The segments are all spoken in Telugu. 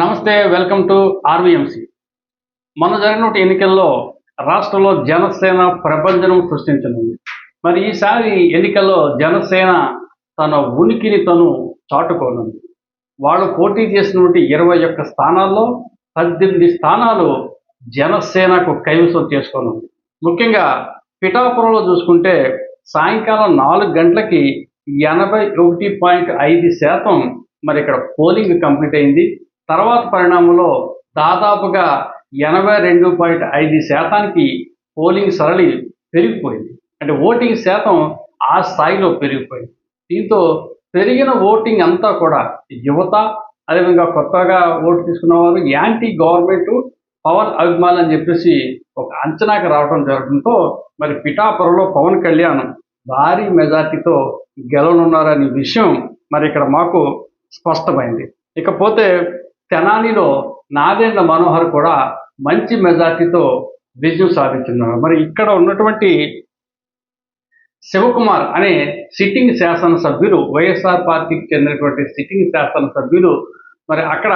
నమస్తే వెల్కమ్ టు ఆర్వీఎంసీ. మొన్న జరిగిన ఎన్నికల్లో రాష్ట్రంలో జనసేన ప్రపంచం సృష్టించనుంది. మరి ఈసారి ఎన్నికల్లో జనసేన తన ఉనికిని తను చాటుకోనుంది. వాళ్ళు పోటీ చేసినటువంటి ఇరవై ఒక్క స్థానాల్లో పద్దెనిమిది స్థానాలు జనసేనకు కైవసం చేసుకోనుంది. ముఖ్యంగా పిఠాపురంలో చూసుకుంటే సాయంకాలం నాలుగు గంటలకి ఎనభై ఒకటి పాయింట్ ఐదు శాతం మరి ఇక్కడ పోలింగ్ కంప్లీట్ అయింది. తర్వాత పరిణామంలో దాదాపుగా ఎనభై రెండు పాయింట్ ఐదు శాతానికి పోలింగ్ సరళి పెరిగిపోయింది. అంటే ఓటింగ్ శాతం ఆ స్థాయిలో పెరిగిపోయింది. దీంతో పెరిగిన ఓటింగ్ అంతా కూడా యువత అదేవిధంగా కొత్తగా ఓటు తీసుకున్న వారు యాంటీ గవర్నమెంట్ పవన్ అభిమానులు అని చెప్పేసి ఒక అంచనాకి రావడం జరగడంతో మరి పిఠాపురంలో పవన్ కళ్యాణ్ భారీ మెజార్టీతో గెలవనున్నారనే విషయం మరి ఇక్కడ మాకు స్పష్టమైంది. ఇకపోతే తెనాలిలో నాగేంద్ర మనోహర్ కూడా మంచి మెజార్టీతో విజయం సాధించున్నారు మరి ఇక్కడ ఉన్నటువంటి శివకుమార్ అనే సిట్టింగ్ శాసనసభ్యులు వైఎస్ఆర్ పార్టీకి చెందినటువంటి సిట్టింగ్ శాసనసభ్యులు మరి అక్కడ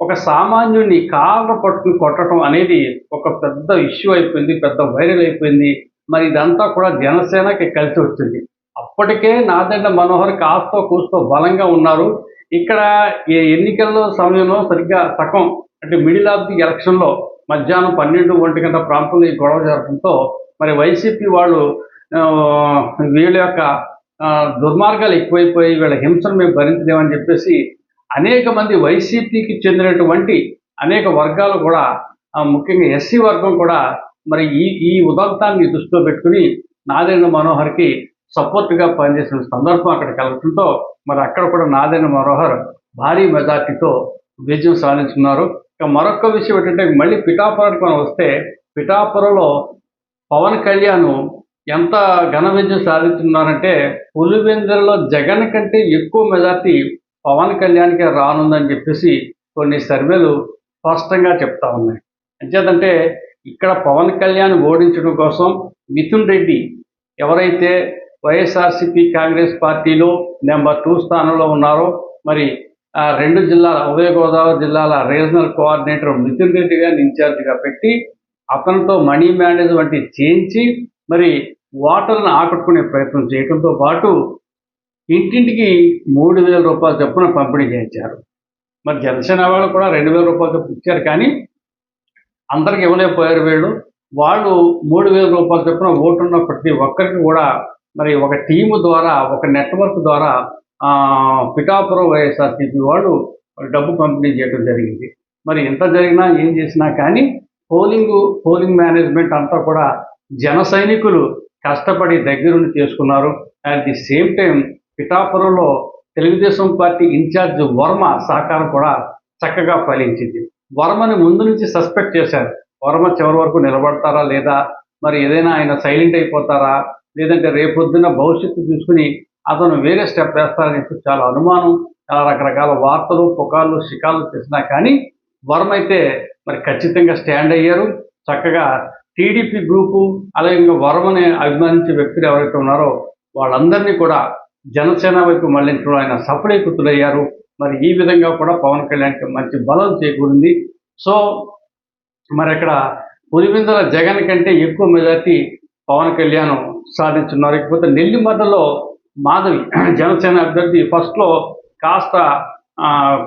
ఒక సామాన్యుడిని కాళ్ళ పట్టుకుని కొట్టడం అనేది ఒక పెద్ద ఇష్యూ అయిపోయింది పెద్ద వైరల్ అయిపోయింది. మరి ఇదంతా కూడా జనసేనకి కలిసి వచ్చింది. అప్పటికే నాదెండ్ల మనోహర్ కాస్తో కూస్తో బలంగా ఉన్నారు. ఇక్కడ ఈ ఎన్నికల్లో సమయంలో సరిగ్గా సగం అంటే మిడిల్ ఆఫ్ ది ఎలక్షన్లో మధ్యాహ్నం పన్నెండు ఒంటి గంట ప్రాంతంలో ఈ గొడవ జరగడంతో మరి వైసీపీ వాళ్ళు వీళ్ళ యొక్క దుర్మార్గాలు ఎక్కువైపోయి వీళ్ళ హింసను మేము భరించలేమని చెప్పేసి అనేక మంది వైసీపీకి చెందినటువంటి అనేక వర్గాలు కూడా ముఖ్యంగా ఎస్సీ వర్గం కూడా మరి ఈ ఈ ఉదంతాన్ని దృష్టిలో పెట్టుకుని నాదేంద్ర మనోహర్కి సపోర్ట్గా పనిచేసిన సందర్భం అక్కడికి వెళ్ళడంతో మరి అక్కడ కూడా నాదేంద్ర మనోహర్ భారీ మెజార్టీతో విజయం సాధించుకున్నారు. ఇక మరొక విషయం ఏంటంటే మళ్ళీ పిఠాపురానికి మనం వస్తే పిఠాపురంలో పవన్ కళ్యాణ్ ఎంత ఘన విజయం సాధించుకున్నారంటే పులివెందులలో జగన్ కంటే ఎక్కువ మెజార్టీ పవన్ కళ్యాణ్కే రానుందని చెప్పేసి కొన్ని సర్వేలు స్పష్టంగా చెప్తా ఉన్నాయి. అంచేతంటే ఇక్కడ పవన్ కళ్యాణ్ ఓడించడం కోసం మిథున్ రెడ్డి ఎవరైతే వైఎస్ఆర్సిపి కాంగ్రెస్ పార్టీలో నెంబర్ టూ స్థానంలో ఉన్నారు. మరి ఆ రెండు జిల్లాల ఉభయ గోదావరి జిల్లాల రీజనల్ కోఆర్డినేటర్ మిథున్ రెడ్డి గారిని ఇన్ఛార్జిగా పెట్టి అతనితో మనీ మేనేజ్ వంటి చేయించి మరి ఓటర్లను ఆకట్టుకునే ప్రయత్నం చేయడంతో పాటు ఇంటింటికి మూడు వేల రూపాయల చొప్పున పంపిణీ చేయించారు. మరి జనసేన వాళ్ళు కూడా రెండు వేల రూపాయల చొప్పున ఇచ్చారు కానీ అందరికి ఇవ్వలేకపోయారు వీళ్ళు. వాళ్ళు మూడు వేల రూపాయల చొప్పున ఓటున్న ప్రతి ఒక్కరికి కూడా మరి ఒక టీము ద్వారా ఒక నెట్వర్క్ ద్వారా పిఠాపురం వైఎస్ఆర్సీపీ వాళ్ళు డబ్బు పంపిణీ చేయడం జరిగింది. మరి ఎంత జరిగినా ఏం చేసినా కానీ పోలింగ్ పోలింగ్ మేనేజ్మెంట్ అంతా కూడా జన సైనికులు కష్టపడి దగ్గరుండి చేసుకున్నారు. అట్ ది సేమ్ టైం పిఠాపురంలో తెలుగుదేశం పార్టీ ఇన్ఛార్జ్ వర్మ సహకారం కూడా చక్కగా ఫలించింది. వర్మని ముందు నుంచి సస్పెక్ట్ చేశారు. వర్మ చివరి వరకు నిలబడతారా లేదా? మరి ఏదైనా ఆయన సైలెంట్ అయిపోతారా? లేదంటే రేపొద్దున భవిష్యత్తు చూసుకుని అతను వేరే స్టెప్ వేస్తారని చెప్పి చాలా అనుమానం చాలా రకరకాల వార్తలు పుకార్లు షికార్లు చేసినా కానీ వర్మ అయితే మరి ఖచ్చితంగా స్టాండ్ అయ్యారు. చక్కగా టీడీపీ గ్రూపు అలాగే ఇంకా వర్మని అభిమానించే వ్యక్తులు ఎవరైతే ఉన్నారో వాళ్ళందరినీ కూడా జనసేన వైపు మళ్ళించడం ఆయన సఫలీకృతులయ్యారు. మరి ఈ విధంగా కూడా పవన్ కళ్యాణ్కి మంచి బలం చేకూరింది. సో మరి అక్కడ పులివిందల జగన్ కంటే ఎక్కువ మెజార్టీ పవన్ కళ్యాణ్ సాధించున్నారు. ఇకపోతే నెల్లిమర్రలో మాధవి జనసేన అభ్యర్థి ఫస్ట్లో కాస్త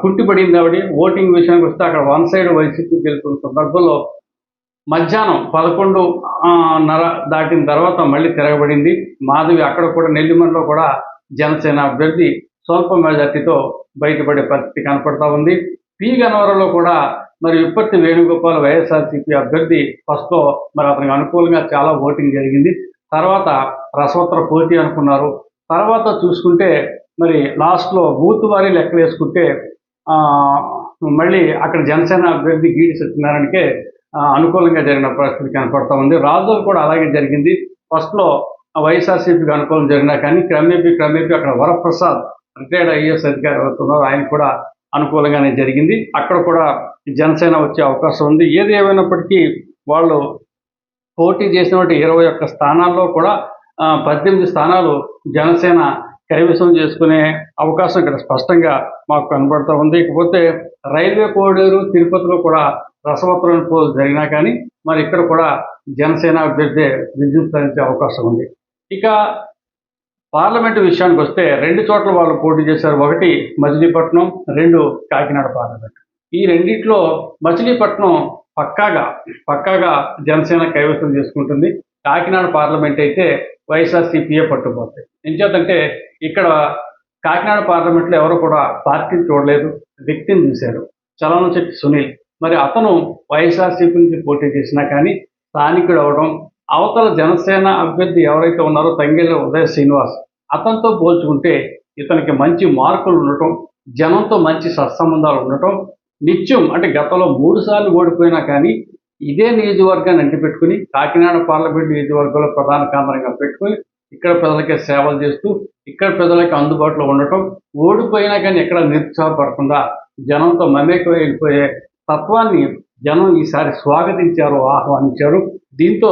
కుంటిపడింది ఆవిడ ఓటింగ్ విషయానికి వస్తే అక్కడ వన్ సైడ్ వైసీపీ గెలుపుతున్న సందర్భంలో మధ్యాహ్నం పదకొండు నర దాటిన తర్వాత మళ్ళీ తిరగబడింది. మాధవి అక్కడ కూడా నెల్లిమర్రలో కూడా జనసేన అభ్యర్థి స్వల్ప మెజార్టీతో బయటపడే పరిస్థితి కనపడతా ఉంది. పీ గన్నవరంలో కూడా మరి విప్పర్తి వేణుగోపాల్ వైఎస్ఆర్సీపీ అభ్యర్థి ఫస్ట్లో మరి అతనికి అనుకూలంగా చాలా ఓటింగ్ జరిగింది. తర్వాత రసవత్ర పోటీ అనుకున్నారు. తర్వాత చూసుకుంటే మరి లాస్ట్లో బూత్ వారీ లెక్కలు వేసుకుంటే మళ్ళీ అక్కడ జనసేన అభ్యర్థి గీడి సత్యనారాయణకే అనుకూలంగా జరిగిన పరిస్థితి కనపడతా ఉంది. రాజులు కూడా అలాగే జరిగింది. ఫస్ట్లో వైఎస్ఆర్సీపీకి అనుకూలం జరిగినా కానీ క్రమేపీ క్రమేపీ అక్కడ వరప్రసాద్ రిటైర్డ్ ఐఏఎస్ అధికారి అవుతున్నారు. ఆయన కూడా అనుకూలంగానే జరిగింది. అక్కడ కూడా జనసేన వచ్చే అవకాశం ఉంది. ఏది ఏమైనప్పటికీ వాళ్ళు పోటీ చేసినటువంటి ఇరవై ఒక్క స్థానాల్లో కూడా పద్దెనిమిది స్థానాలు జనసేన కైవసం చేసుకునే అవకాశం ఇక్కడ స్పష్టంగా మాకు కనబడుతూ ఉంది. ఇకపోతే రైల్వే కోడూరు తిరుపతిలో కూడా రసవత్రమైన పోలు జరిగినా కానీ మరి ఇక్కడ కూడా జనసేన అభ్యర్థి విజృంభించే అవకాశం ఉంది. ఇక పార్లమెంటు విషయానికి వస్తే రెండు చోట్ల వాళ్ళు పోటీ చేశారు. ఒకటి మచిలీపట్నం రెండు కాకినాడ పార్లమెంట్. ఈ రెండిట్లో మచిలీపట్నం పక్కాగా పక్కాగా జనసేన కైవసం చేసుకుంటుంది. కాకినాడ పార్లమెంట్ అయితే వైఎస్ఆర్సీపీఏ పట్టుపోతాయి ఎంచేతంటే ఇక్కడ కాకినాడ పార్లమెంట్లో ఎవరు కూడా పార్టీని చూడలేదు వ్యక్తిని చూశారు. చలనం సునీల్. మరి అతను వైఎస్ఆర్సీపీ నుంచి పోటీ చేసినా కానీ స్థానికుడు అవడం అవతల జనసేన అభ్యర్థి ఎవరైతే ఉన్నారో తంగెళ్ళ ఉదయ శ్రీనివాస్ అతనితో పోల్చుకుంటే ఇతనికి మంచి మార్కులు ఉండటం జనంతో మంచి సత్సంబంధాలు ఉండటం నిత్యం అంటే గతంలో మూడు సార్లు ఓడిపోయినా కానీ ఇదే నియోజకవర్గాన్ని అంటిపెట్టుకుని కాకినాడ పార్లమెంట్ నియోజకవర్గంలో ప్రధాన కేంద్రంగా పెట్టుకుని ఇక్కడ ప్రజలకే సేవలు చేస్తూ ఇక్కడ ప్రజలకి అందుబాటులో ఉండటం ఓడిపోయినా కానీ ఎక్కడ నిరుత్సాహపడకుండా జనంతో మమేకం వెళ్ళిపోయే తత్వాన్ని జనం ఈసారి స్వాగతించారు ఆహ్వానించారు. దీంతో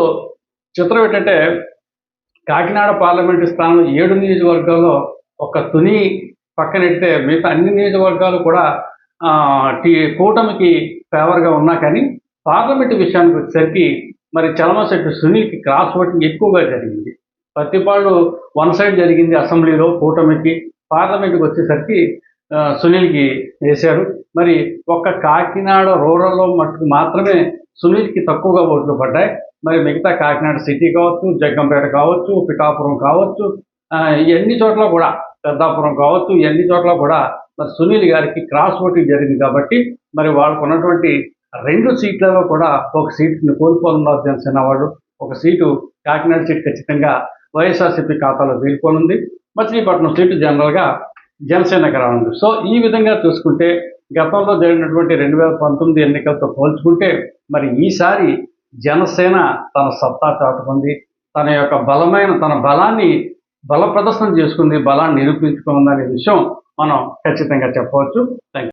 చిత్రం ఏంటంటే కాకినాడ పార్లమెంటు స్థానం ఏడు నియోజకవర్గాల్లో ఒక తుని పక్కనెడితే మిగతా అన్ని నియోజకవర్గాలు కూడా టీ కూటమికి ఫేవర్గా ఉన్నా కానీ పార్లమెంటు విషయానికి వచ్చేసరికి మరి చలమశెట్టి సునీల్కి క్రాస్ ఓటింగ్ ఎక్కువగా జరిగింది. ప్రతిపాడు వన్ సైడ్ జరిగింది అసెంబ్లీలో కూటమికి. పార్లమెంట్కి వచ్చేసరికి సునీల్కి వేశారు. మరి ఒక్క కాకినాడ రూరల్లో మట్టుకు మాత్రమే సునీల్కి తక్కువగా ఓట్లు పడ్డాయి. మరి మిగతా కాకినాడ సిటీ కావచ్చు జగ్గంపేట కావచ్చు పిఠాపురం కావచ్చు ఎన్ని చోట్ల కూడా పెద్దాపురం కావచ్చు ఎన్ని చోట్ల కూడా మరి సునీల్ గారికి క్రాస్ ఓటింగ్ జరిగింది కాబట్టి మరి వాళ్ళకు ఉన్నటువంటి రెండు సీట్లలో కూడా ఒక సీట్ని కోల్పోనున్నారు జనసేన వాళ్ళు ఒక సీటు కాకినాడ సీట్ ఖచ్చితంగా వైఎస్ఆర్సీపీ ఖాతాలో వీలుకోనుంది మచిలీపట్నం సీటు జనరల్గా జనసేనకు రానుంది. సో ఈ విధంగా చూసుకుంటే గతంలో జరిగినటువంటి రెండు వేల పంతొమ్మిది ఎన్నికలతో పోల్చుకుంటే మరి ఈసారి జనసేన తన సత్తా చాటుకుంది. తన యొక్క బలమైన తన బలాన్ని బల ప్రదర్శన చేసుకుంది బలాన్ని నిరూపించుకుందనే విషయం మనం ఖచ్చితంగా చెప్పవచ్చు. థ్యాంక్